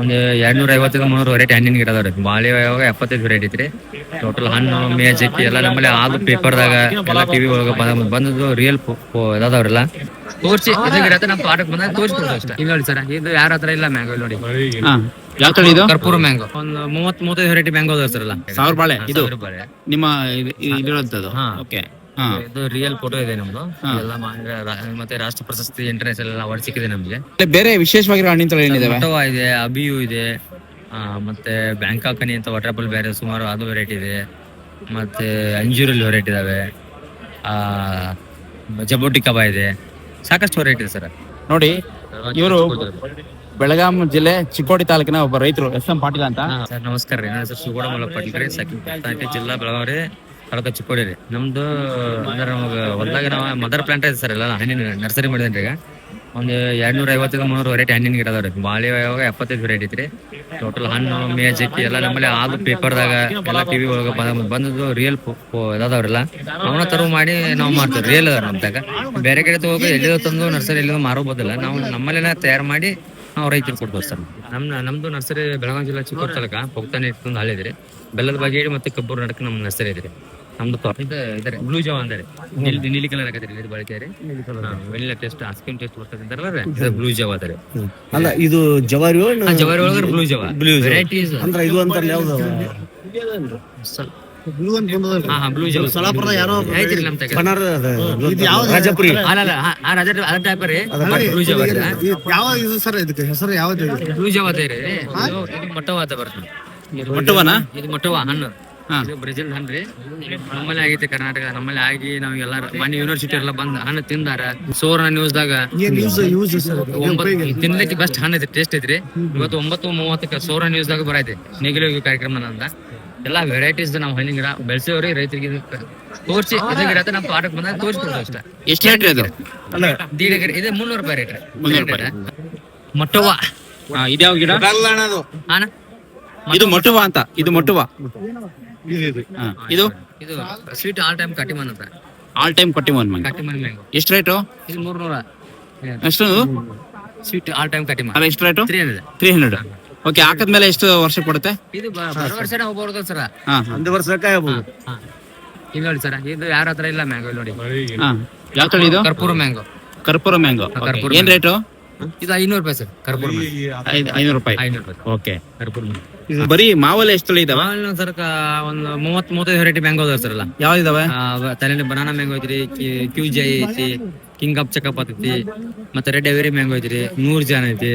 ಒಂದು ಎರಡ್ನೂರ ಐವತ್ತರಿಂದ ಮುನ್ನೂರು ವೆರೈಟಿ ಹಣ್ಣಿನ ಗಿಡ ಅದಾವ್ರಿ. ಬಾಳೆ ಯಾವಾಗ ಎಪ್ಪತ್ತೈದು ವೆರೈಟಿ ಐತ್ರಿ. ಟೋಟಲ್ ಹಣ್ಣು ಮೇಜಿಕ್ಕಿ ಎಲ್ಲ ನಮ್ಮಲ್ಲಿ ಆದು ಪೇಪರ್ದಾಗ ಎಲ್ಲ ಟಿವಿ ಒಳಗೆ ಬಂದ ಬಂದದ್ದು ರಿಯಲ್ ಇದಾವ್ರಲ್ಲ ತೋರ್ಸಿ ಇದು ಗಿಡ ನಮ್ಮ ಪಾಠಕ್ಕೆ ಬಂದಾಗ ತೋರಿಸ್ಬೋದು ಅಷ್ಟೇ. ಇಲ್ಲಿ ನೋಡಿ ಸರ್. ಇದು ಯಾರ ಹತ್ರ ಇಲ್ಲ ಮ್ಯಾಂಗೋ ಇಲ್ಲಿ ನೋಡಿ. ಇದು? ಕರ್ಪೂರ ಮ್ಯಾಂಗೋ ಒಂದು ಮೂವತ್ ಮೂವತ್ತೈದು ವೆರೈಟಿ ಮ್ಯಾಂಗೋ ಅದಾವ ಸರ್ ಎಲ್ಲ. ಸಾವಿರ ಬಾಳೆ? ಇದು. ನಿಮ್ಮ ಇದು-. ಓಕೆ ಇದು ರಿಯಲ್ ಫೋಟೋ ಇದೆ ನಮ್ದು. ಎಲ್ಲ ರಾ- ಮತ್ತೆ ರಾಷ್ಟ್ರ ಪ್ರಶಸ್ತಿ ಇಂಟರ್ನ್ಯಾಷನಲ್ ಎಲ್ಲ ಅವಾರ್ಡ್ ಸಿಕ್ಕಿದೆ ನಮ್ಗೆ. ಮತ್ತೆ ಬೇರೆ ವಿಶೇಷವಾಗಿರೋ ಹಣ್ಣಿನ ತಳಿ ಏನಿದಾವೆ? ಮಟವಾ ಇದೆ ಅಬಿಯು ಇದೆ ಆ, ಮತ್ತೆ ಬ್ಯಾಂಕಾಕ್ ಅನಿ ಅಂತ ವಾಟರ್ ಬೇರೆ ಸುಮಾರು ಅದು ವೆರೈಟಿ ಇದೆ. ಮತ್ತೆ ಅಂಜೂರಲ್ಲಿ ವೆರೈಟಿ ಇದಾವೆ. ಆ ಜಬೋಟಿ ಕಬಾ ಇದೆ. ಸಾಕಷ್ಟು ವೆರೈಟಿ ಇದೆ ಸರ್. ನೋಡಿ ಇವರು ಬೆಳಗಾಂ ಜಿಲ್ಲೆ ಚಿಕ್ಕೋಡಿ ತಾಲೂಕಿನ ಒಬ್ಬ ರೈತರು ಎಸ್ ಎಂ ಪಾಟೀಲ್ ಅಂತ. ಸರ್ ನಮಸ್ಕಾರ ರೀ. ನನ್ನ ಹೆಸರು ಸುಗೋಡ ಪಾಟೀಲ್ ರೀ ಸೆಕೆಂಡ್ ಜಿಲ್ಲಾ ಬೆಳಗಾವಿ. ರೀ. ಚಿಕ್ಕೋಡಿರಿ ನಮ್ದು ಅಂದ್ರೆ ನಮಗೆ ಹೊಲ್ದಾಗ ನಾವು ಮದರ್ ಪ್ಲಾಂಟ್ ಐತೆ ಸರ್ ಎಲ್ಲ ಹಣ್ಣಿನ ನರ್ಸರಿ ಮಾಡಿದ್ರಿ ಈಗ. ಒಂದು ಎರಡ್ನೂರ ಐವತ್ತರಿಂದ ಮುನ್ನೂರು ವೆರೈಟಿ ಹಣ್ಣಿನ ಗಿಡ ಅದಾವ್ರಿ. ಬಾಳೆ ಯಾವಾಗ ಎಪ್ಪತ್ತೈದು ವೆರೈಟಿ ಐತ್ರಿ. ಟೋಟಲ್ ಹಣ್ಣು ಮೇಜಿಕ್ಕಿ ಎಲ್ಲ ನಮ್ಮಲ್ಲಿ ಆದು ಪೇಪರ್ದಾಗ ಎಲ್ಲ ಟಿವಿ ಒಳಗೆ ಬಂದ ಬಂದದ್ದು ರಿಯಲ್ ಇದಾದವ್ರಲ್ಲ. ಅವನ್ನ ತರ ಮಾಡಿ ನಾವು ಮಾಡ್ತೀವಿ. ರಿಯಲ್ ಅದಾರ ನಮ್ದಾಗ ಬೇರೆ ಕಡೆ ತಗೋಕೆ ಎಲ್ಲಿದೋ ತಂದು ನರ್ಸರಿ ಎಲ್ಲಿದೋ ಮಾರೋಬೋದಿಲ್ಲ. ನಾವು ನಮ್ಮಲ್ಲೇನ ತಯಾರು ಮಾಡಿ ನಾವು ರೈತರು ಕೊಡ್ಬೋದು ಸರ್. ನಮ್ಮ ನಮ್ದು ನರ್ಸರಿ ಬೆಳಗಾವಿ ಜಿಲ್ಲಾ ಚಿಕ್ಕೋರ್ ತಾಲೂಕ. ಪೊಕ್ತಾನೆ ಇಟ್ಕೊಂಡು ಹಳ್ಳಿದ್ರಿ ಬೆಲ್ಲದ ಬಗೆ ಮತ್ತೆ ಕಬ್ಬೂರು ನಡಕ ನಮ್ಮ ನರ್ಸರಿ ಇದ್ರಿ ನಮ್ದು ಇದಾರೆ ಇದು ಇದ್ರೆ ಬ್ಲೂ ಜಾವ ಅಂದ್ರೆ. ನೀಲಿ ನೀಲಿ ಕಲರ್ ಆಗತ್ತೆ ಇದು ಬಳಕೆ vanilla vanilla taste ice cream taste ಬರ್ತದೆ ಅಂತಾರಲ್ಲ ಇದು ಬ್ಲೂ ಜಾವ ಅದಾರೆ ಅಲ್ಲ ಇದು ಜವಾರಿ ಜವಾರಿ ಒಳಗೆ ಬ್ಲೂ ಜಾವ ವೆರೈಟೀಸ್ ಅಂದ್ರ ಇದು ಯಾವ್ದು? ಹಾ ಹಾ ಬ್ಲೂ ಜಾವ ಯಾರೋ ಐತ್ರಿ ನಮ್ ತಗ ಬನಾರ ರಾಜಪುರಿ. ಅಲ್ಲ ಅಲ್ಲ ಹಾ, ಆ ಟೈಪ್ ರೀ. ಬ್ಲೂ ಜಾವ ಯಾವ ಇದು ಸರ್ ಇದಕ್ಕೆ? ಹೆಸರು ಯಾವ್ದು? ಬ್ಲೂ ಜಾವ ಅದೇ ರೀ. ಇದು ಅಂತ ಬರ್ತದೆ. ಇದು ಮೊಟ್ಟವನ? ಇದು ಮೊಟ್ಟವ ಹಣ್ಣು. ಇದು ಬ್ರೆಜಿಲ್ ಅಂದ್ರೆ ನಮ್ಮಲ್ಲಿ ಆಗೈತೆ ಕರ್ನಾಟಕ ನಮ್ಮಲ್ಲಿ ಆಗಿ ನಾವು ಎಲ್ಲ ಮನೆ ಯೂನಿವರ್ಸಿಟಿ ಎಲ್ಲ ಬಂದ್ ಹಣ್ಣು ತಿಂದಾರ. ಸೋರ್ನ ನ್ಯೂಸ್ ದಾಗ ತಿನ್ಲಿಕ್ಕೆ ಬೆಸ್ಟ್ ಹಣ್ಣು ಐತಿ ಟೇಸ್ಟ್ ಐತ್ರಿ. ಇವತ್ತು ಒಂಬತ್ತು ಮೂವತ್ತಕ್ಕೆ ಸೋರ ನ್ಯೂಸ್ದಾಗ ಬರೈತಿ ನೇಗಿಲು ಕಾರ್ಯಕ್ರಮ ಅಂತ ಎಲ್ಲಾ ವೆರೈಟೀಸ್ ನಾವು ಹಣ್ಣಿನ ಗಿಡ ಬೆಳೆಸೋರಿ ರೈತರಿಗೆ ತೋರಿಸಿ ತೋರ್ಸಿ ಗಿಡ ನಮ್ಮ ಪಾಠಕ್ ಬಂದಾಗ ತೋರಿಸ್ಕೊಡ್ತೀವಿ ಅಷ್ಟೇ. ಎಷ್ಟು ರೇಟ್ ಅದು? ಅಲ್ಲ. ದೀಡ ಗಿಡ ಇದೆ ಮುನ್ನೂರು ರೂಪಾಯಿ ರೇಟ್ ಮುನ್ನೂರು ರೂಪಾಯಿ. ಮೊಟ್ಟವ. ಹಾ, ಇದ್ಯಾವ ಗಿಡ? ಇದು ಮೊಟ್ಟುವ ಅಂತ ಇದು ಮೊಟ್ಟುವ. ಹಾ, ಇದು? ಇದು? ಸ್ವೀಟ್ ಆಲ್ ಟೈಮ್ ಕಟ್ಟಿಮನ್ ಅಂತ. ಆಲ್ ಟೈಮ್ ಪಟ್ಟಿ ಮನ್ ಮಂಗ ಮ್ಯಾಂಗೋ. ಎಷ್ಟು ರೇಟು ಇದು ಮೂರ್ನೂರ. ಎಷ್ಟು ಸ್ವೀಟ್ ಆಲ್ ಟೈಮ್ ಕಟ್ಟಿಮನ್ ಅಲ್ಲ ಎಷ್ಟು rate three hundred three hundred okay ಹಾಕದ್ಮೇಲೆ ಎಷ್ಟು ವರ್ಷ ಕೊಡುತ್ತೆ? ಇದು ಬ- ಬರೋ ವರ್ಷ ಹೋಗ್ಬೋದು ಸರ್. ಹಾ ಒಂದು ವರ್ಷ ಇಲ್ಲಿ ನೋಡಿ ಸರ್ ಇದು ಯಾರ ಹತ್ರ ಇಲ್ಲ ಮ್ಯಾಂಗೋ ಇಲ್ಲಿ ನೋಡಿ. ಹಾ. ಯಾವ ತಳಿ ಇದು? ಕರ್ಪೂರ ಮ್ಯಾಂಗೋ. ಕರ್ಪೂರ ಮ್ಯಾಂಗೋ. ಕರ್ಪೂರ ಏನ್ ರೇಟು ಇದು ಐನೂರು ರೂಪಾಯಿ ಸರ್ ಕರ್ಪೂರ ಐನೂರು ರೂಪಾಯಿ. ಐನೂರು ರೂಪಾಯಿ. ಓಕೆ. ಕರ್ಪೂರ ಬರೀ ಮಾವಲ್ಲಿ ಎಷ್ಟು ತಳಿ ಇದಾವ? ಮಾವಿನ ಸರ್ ಒಂದು ಮೂವತ್ ಮೂವತ್ತೈದು ವೆರೈಟಿ ಮ್ಯಾಂಗೋ ಅದಾವ ಸರ್ ಎಲ್ಲ. ಯಾವ್ದಿದಾವೆ ತಲೆಯಲ್ಲಿ ಬನಾನಾ ಮ್ಯಾಂಗೋ ಐತ್ರಿ ಕ್ಯೂ ಜೈ ಐತಿ ಕಿಂಗ್ ಅಪ್ ಚಕಪ್ ಐತಿ ಮತ್ತೆ ರೆಡ್ ಎವರಿ ಮ್ಯಾಂಗೋ ಐತ್ರಿ ನೂರ್ ಜಾನ್ ಐತಿ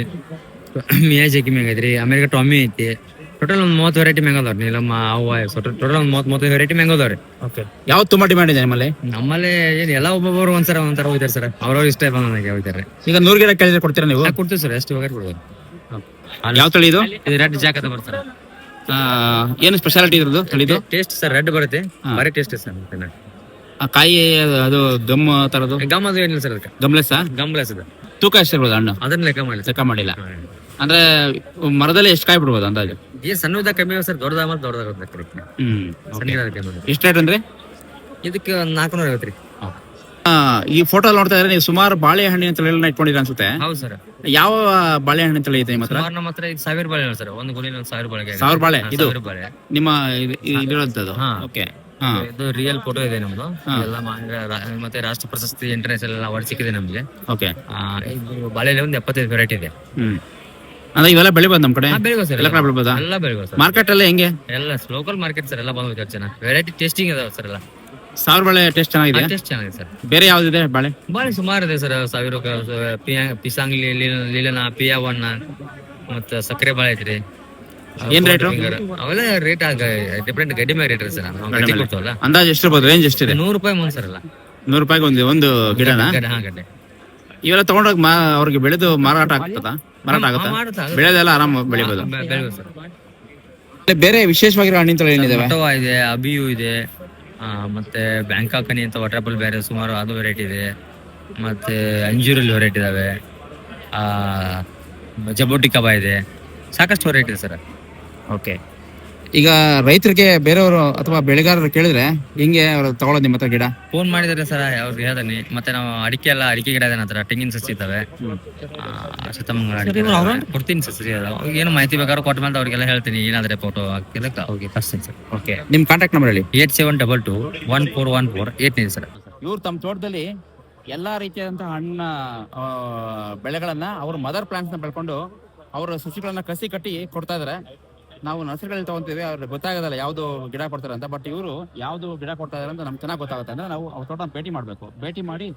ಮಿಯಾಜಾಕಿ ಮ್ಯಾಂಗೋ ಐತ್ರಿ ಅಮೆರಿಕ ಟಾಮಿ ಐತಿ. ಟೋಟಲ್ ಒಂದ್ ಮೂವತ್ತು ವೆರೈಟಿ ಮ್ಯಾಂಗೋ ಅದಾವ್ರಿ. ನೀಲಮ್ಮ ಅವ ಟೋಟಲ್ ಒಂದ್ ಮೂವತ್ ಮೂವತ್ತೈದು ವೆರೈಟಿ ಮ್ಯಾಂಗೋ ಅದಾವ್ರಿ. ಓಕೆ ಯಾವ್ದು ತುಂಬಾ ಡಿಮ್ಯಾಂಡ್ ಇದೆ ನಿಮ್ಮಲ್ಲಿ? ನಮ್ಮಲ್ಲಿ ಏನ್ ಎಲ್ಲ ಒಬ್ಬೊಬ್ಬರು ಒಂದ್ಸರ ಒಂಥರ ಹೋಗ್ತಾರೆ ಸರ್. ಅವ್ರವ್ರ ಇಷ್ಟ ನನಗೆ ಹೋಗ್ತಾರೆ. ಈಗ ನೂರು ಗಿಡ ಕೇಳಿದ್ರೆ ಕೊಡ್ತೀರಾ ನೀವು? ಕೊಡ್ತೀವಿ ಸರ್ ಎಷ್ಟು ಬೇಕಾದ್ರೆ ಕೊಡ್ಬೋದು. ಯಾವ ತಳಿ ಇದು? ಇದು ರೆಡ್ ಜಾಕ್ ಅಂತ ಬರ್ತಾರೆ ಆ, ಏನು ಸ್ಪೆಷಾಲಿಟಿ ಇರೋದು ತಳಿದು? ಟೇಸ್ಟ್ ಸರ್ ರೆಡ್ ಬರುತ್ತೆ. ಭಾರಿ ಟೇಸ್ಟ್ ಸರ್ ಆ ಕಾಯಿ ಅದು ಗಮ್ ತರದು ಗಮ್ ಅದು ಏನಿಲ್ಲ ಸರ್ ಅದಕ್ಕೆ. ಗಮ್ಲೆಸ್ ಗಮ್ಲೆಸ್ ಅದು. ತೂಕ ಎಷ್ಟಿರ್ಬೋದು ಹಣ್ಣು? ಅದನ್ನ ಲೆಕ್ಕ ಮಾಡಿ ಲೆಕ್ಕ ಮಾಡಿಲ್ಲ. ಅಂದ್ರೆ ಮರದಲ್ಲಿ ಎಷ್ಟು ಕಾಯಿ ಬಿಡ್ಬೋದು ಅಂದಾಜು? ಈ ಸಣ್ಣದ ಕಮ್ಮಿ ಸರ್ ದೊಡ್ಡದ ಮತ್ತೆ ದೊಡ್ಡದಾಗ ಕರೆಕ್ಟ್ ಹ್ಮ್ ಸಣ್ಣದಾಗ ಕಮ್ಮಿ ಎಷ್ಟು ರೇಟ್ ಅಂದ್ರೆ? ಇದಕ್ಕೆ ಒಂದು ನಾಲ್ಕುನೂರ ಐವತ್ತು ರೀ. ಆ, ಈ ಫೋಟೋ ನೋಡ್ತಾ ಇದ್ರೆ ನೀವು ಸುಮಾರು ಬಾಳೆಹಣ್ಣಿನ ತಳಿಗಳನ್ನ ಇಟ್ಕೊಂಡಿರ ಅನ್ಸುತ್ತೆ. ಹೌದು ಸರ್. ಯಾವ ಬಾಳೆಹಣ್ಣಿನ ತಳಿ ಇದೆ ನಿಮ್ಮ ಹತ್ರ? ಸುಮಾರು ನಮ್ಮ ಹತ್ರ ಈಗ ಸಾವಿರ ಬಾಳೆ ಸರ್. ಒಂದು ಗುಣಿಲಿ ಒಂದು ಸಾವಿರ ಬಾಳೆ ಸಾವಿರ ಬಾಳೆ? ಇದು ಸಾವಿರ ಬಾಳೆ. ನಿಮ್ಮ ಇದು- ಹಾ. ಓಕೆ ಹಾ. ಇದು ರಿಯಲ್ ಫೋಟೋ ಇದೆ ನಮ್ದು. ಎಲ್ಲ ಮಾ- ರಾ- ಮತ್ತೆ ರಾಷ್ಟ್ರ ಪ್ರಶಸ್ತಿ ಇಂಟರ್ನ್ಯಾಷನಲ್ ಅವಾರ್ಡ್ ಸಿಕ್ಕಿದೆ ನಮ್ಗೆ. ಓಕೆ ಆ, ಇದು ಬಾಳೆಲೆ ಒಂದು ಎಪ್ಪತ್ತೈದು ವೆರೈಟಿ ಇದೆ. ಹ್ಮ್. ಅಂದ್ರೆ ಇವೆಲ್ಲ ಬೆಳಿಬೋದು ನಮ್ ಕಡೆ? ಬೆಳಿಬೋದು ಸರ್ ಎಲ್ಲ ಕಡೆ ಬೆಳಿಬೋದಾ. ಎಲ್ಲ ಬೆಳಿಬೋದು ಸರ್. ಮಾರ್ಕೆಟ್ ಎಲ್ಲ ಹೆಂಗೆ? ಎಲ್ಲ ಲೋಕಲ್ ಮಾರ್ಕೆಟ್ ಸರ್ ಎಲ್ಲ ಬಂದು ಜನ ವೆರೈಟಿ ಟೇಸ್ಟಿಂಗ್ ಇದಾವೆ ಸರ್ ಎಲ್ಲ. ಸಾವಿರ ಬಾಳೆ ಟೇಸ್ಟ್ ಚೆನ್ನಾಗಿದೆ? ಟೇಸ್ಟ್ ಚೆನ್ನಾಗಿದೆ ಸರ್. ಬೇರೆ ಯಾವ್ದಿದೆ ಬಾಳೆ? ಬಾಳೆ ಸುಮಾರು ಇದೆ ಸರ್ ಸಾವಿರ ಪಿಯಾ- ಪಿಸಾಂಗ್ಲಿ ಲೀಲ- ಲೀಲನ ಪಿಯಾವಣ್ಣ ಮತ್ತೆ ಸಕ್ಕರೆ ಬಾಳೆ ಐತ್ರಿ. ಏನ್ ರೇಟ್ ಅವೆಲ್ಲ ರೇಟ್ ಡಿಫ್ರೆಂಟ್ ಗಡ್ಡಿ ಮೇಲೆ ರೇಟ್ ಸರ್ ಅಂದಾಜ್ ಎಷ್ಟಿರ್ಬೋದು ರೇಂಜ್ ಎಷ್ಟಿದೆ? ನೂರು ರೂಪಾಯಿ ಮುಂದ್ ಸರ್ ಎಲ್ಲ. ನೂರು ರೂಪಾಯಿಗೆ ಒಂದು ಒಂದು ಗಿಡನ? ಗಡ್ಡೆ. ಇವೆಲ್ಲ ತಗೊಂಡೋಗಿ ಮಾ ಅವ್ರಿಗೆ ಬೆಳೆದು ಮಾರಾಟ ಆಗ್ತದ? ಮಾರಾಟ ಆಗುತ್ತಾ? ಬೆಳೆದೆಲ್ಲ ಆರಾಮ ಬೆಳಿಬೋದು. ಬೆಳಿಬೋದು ಸರ್. ಮತ್ತೆ ಬೇರೆ ವಿಶೇಷವಾಗಿರೋ ಹಣ್ಣಿನ ತಳಿ ಏನಿದೆ ಮಟವಾ ಇದೆ ಅಬಿಯು ಇದೆ ಆ, ಮತ್ತೆ ಬ್ಯಾಂಕಾಕ್ ಹನಿ ಅಂತ ವಾಟರ್ ಬೇರೆ ಸುಮಾರು ಅದು ವೆರೈಟಿ ಇದೆ. ಮತ್ತೆ ಅಂಜೂರಲ್ಲಿ ವೆರೈಟಿ ಇದಾವೆ. ಆ ಜಬೋಟಿ ಕಬಾ ಇದೆ. ಸಾಕಷ್ಟು ವೆರೈಟಿ ಇದೆ ಸರ್. ಓಕೆ ಈಗ ರೈತರಿಗೆ ಬೇರೆಯವರು ಅಥವಾ ಬೆಳೆಗಾರರು ಕೇಳಿದ್ರೆ ಹಿಂಗೆ ಅವ್ರು ತಗೊಳ್ಳೋದು ನಿಮ್ಮ ಹತ್ರ ಗಿಡ? ಫೋನ್ ಮಾಡಿದ್ರೆ ಸರ್ ಅವ್ರಿಗೆ ಹೇಳ್ದಾನೆ. ಮತ್ತೆ ನಾವು ಅಡಿಕೆ ಎಲ್ಲ ಅಡಿಕೆ ಗಿಡ ಇದೆ ಹತ್ರ ತೆಂಗಿನ ಸಸಿ ಇದ್ದಾವೆ. ಆ, ಸೀತಾಮಂಗಲ ಅಡಿಕೆ ಇದಾವೆ. ಕೊಡ್ತೀನಿ ಸಸಿ ಸರಿ. ಅದಾವ. ಅವ್ರಿಗೆ ಏನು ಮಾಹಿತಿ ಬೇಕಾದ್ರೂ ಕೊಟ್ಟ ಮೇಲೆ ಅವ್ರಿಗೆಲ್ಲ ಹೇಳ್ತೀನಿ. ಏನಾದ್ರೆ ಫೋಟೋ ಹಾಕಿದ್ರೆ ಅವ್ರಿಗೆ ಕಳಿಸ್ತೀನಿ ಸರ್. ಓಕೆ ನಿಮ್ಮ ಕಾಂಟ್ಯಾಕ್ಟ್ ನಂಬರ್ ಹೇಳಿ. Eight seven double two one four one four eight nine sir. ಇವ್ರು ತಮ್ಮ ತೋಟದಲ್ಲಿ ಎಲ್ಲಾ ರೀತಿಯಾದಂತಹ ಹಣ್ಣ ಆ, ಬೆಳೆಗಳನ್ನ ಅವ್ರ ಮದರ್ ಪ್ಲಾಂಟ್ಸ್ನ ಬೆಳ್ಕೊಂಡು ಅವರ ಸಸಿಗಳನ್ನ ಕಸಿ ಕಟ್ಟಿ ಕೊಡ್ತಾ ಇದಾರೆ. ನಾವು ನರ್ಸರಿಗಳಲ್ಲಿ ತಗೊಂತೀವಿ ಅವ್ರಿಗೆ ಗೊತ್ತಾಗೋದಲ್ಲ ಯಾವ್ದು ಗಿಡ ಕೊಡ್ತಾರೆ ಅಂತ. ಬಟ್ ಇವರು ಯಾವ್ದು ಗಿಡ ಕೊಡ್ತಾ ಇದಾರೆ ಅಂತ ನಮ್ಗೆ ಚೆನ್ನಾಗಿ ಗೊತ್ತಾಗುತ್ತೆ ಅಂದ್ರೆ ನಾವು ಅವ್ರ ತೋಟ ಭೇಟಿ ಮಾಡಬೇಕು. ಭೇಟಿ ಮಾಡಿ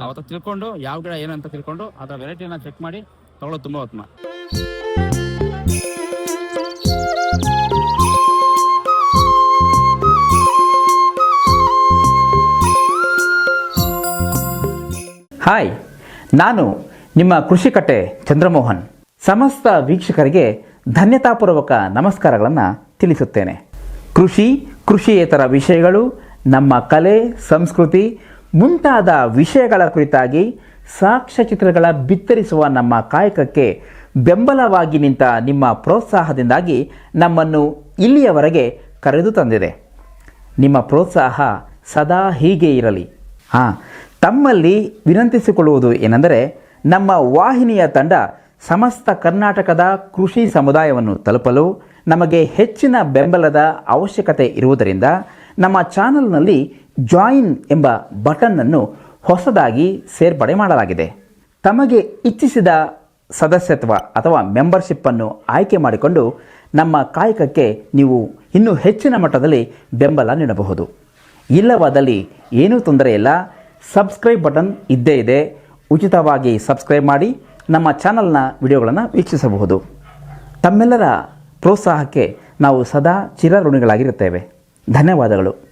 ಅವತ್ತ ತಿಳ್ಕೊಂಡು ಯಾವ ಗಿಡ ಏನಂತ ತಿಳ್ಕೊಂಡು ಅದರ ವೆರೈಟಿನ ಚೆಕ್ ಮಾಡಿ ತಗೊಳ್ಳೋದು ತುಂಬಾ ಉತ್ತಮ. ಹಾಯ್ ನಾನು ನಿಮ್ಮ ಕೃಷಿ ಕಟ್ಟೆ ಚಂದ್ರಮೋಹನ್. ಸಮಸ್ತ ವೀಕ್ಷಕರಿಗೆ ಧನ್ಯತಾಪೂರ್ವಕ ನಮಸ್ಕಾರಗಳನ್ನು ತಿಳಿಸುತ್ತೇನೆ. ಕೃಷಿ, ಕೃಷಿಯೇತರ ವಿಷಯಗಳು, ನಮ್ಮ ಕಲೆ, ಸಂಸ್ಕೃತಿ ಮುಂತಾದ ವಿಷಯಗಳ ಕುರಿತಾಗಿ ಸಾಕ್ಷ್ಯಚಿತ್ರಗಳ ಬಿತ್ತರಿಸುವ ನಮ್ಮ ಕಾಯಕಕ್ಕೆ ಬೆಂಬಲವಾಗಿ ನಿಂತ ನಿಮ್ಮ ಪ್ರೋತ್ಸಾಹದಿಂದಾಗಿ ನಮ್ಮನ್ನು ಇಲ್ಲಿಯವರೆಗೆ ಕರೆದು ತಂದಿದೆ. ನಿಮ್ಮ ಪ್ರೋತ್ಸಾಹ ಸದಾ ಹೀಗೆ ಇರಲಿ. ಹಾಂ, ತಮ್ಮಲ್ಲಿ ವಿನಂತಿಸಿಕೊಳ್ಳುವುದು ಏನೆಂದರೆ, ನಮ್ಮ ವಾಹಿನಿಯ ತಂಡ ಸಮಸ್ತ ಕರ್ನಾಟಕದ ಕೃಷಿ ಸಮುದಾಯವನ್ನು ತಲುಪಲು ನಮಗೆ ಹೆಚ್ಚಿನ ಬೆಂಬಲದ ಅವಶ್ಯಕತೆ ಇರುವುದರಿಂದ ನಮ್ಮ ಚಾನಲ್ನಲ್ಲಿ ಜಾಯಿನ್ ಎಂಬ ಬಟನ್ನನ್ನು ಹೊಸದಾಗಿ ಸೇರ್ಪಡೆ ಮಾಡಲಾಗಿದೆ. ತಮಗೆ ಇಚ್ಛಿಸಿದ ಸದಸ್ಯತ್ವ ಅಥವಾ ಮೆಂಬರ್ಶಿಪ್ಪನ್ನು ಆಯ್ಕೆ ಮಾಡಿಕೊಂಡು ನಮ್ಮ ಕಾಯಕಕ್ಕೆ ನೀವು ಇನ್ನೂ ಹೆಚ್ಚಿನ ಮಟ್ಟದಲ್ಲಿ ಬೆಂಬಲ ನೀಡಬಹುದು. ಇಲ್ಲವಾದಲ್ಲಿ ಏನೂ ತೊಂದರೆ ಇಲ್ಲ ಸಬ್ಸ್ಕ್ರೈಬ್ ಬಟನ್ ಇದ್ದೇ ಇದೆ. ಉಚಿತವಾಗಿ ಸಬ್ಸ್ಕ್ರೈಬ್ ಮಾಡಿ. ನಮ್ಮ ಚಾನಲ್ನ ವಿಡಿಯೋಗಳನ್ನು ವೀಕ್ಷಿಸಬಹುದು. ತಮ್ಮೆಲ್ಲರ ಪ್ರೋತ್ಸಾಹಕ್ಕೆ ನಾವು ಸದಾ ಚಿರಋಣಿಗಳಾಗಿರುತ್ತೇವೆ. ಧನ್ಯವಾದಗಳು.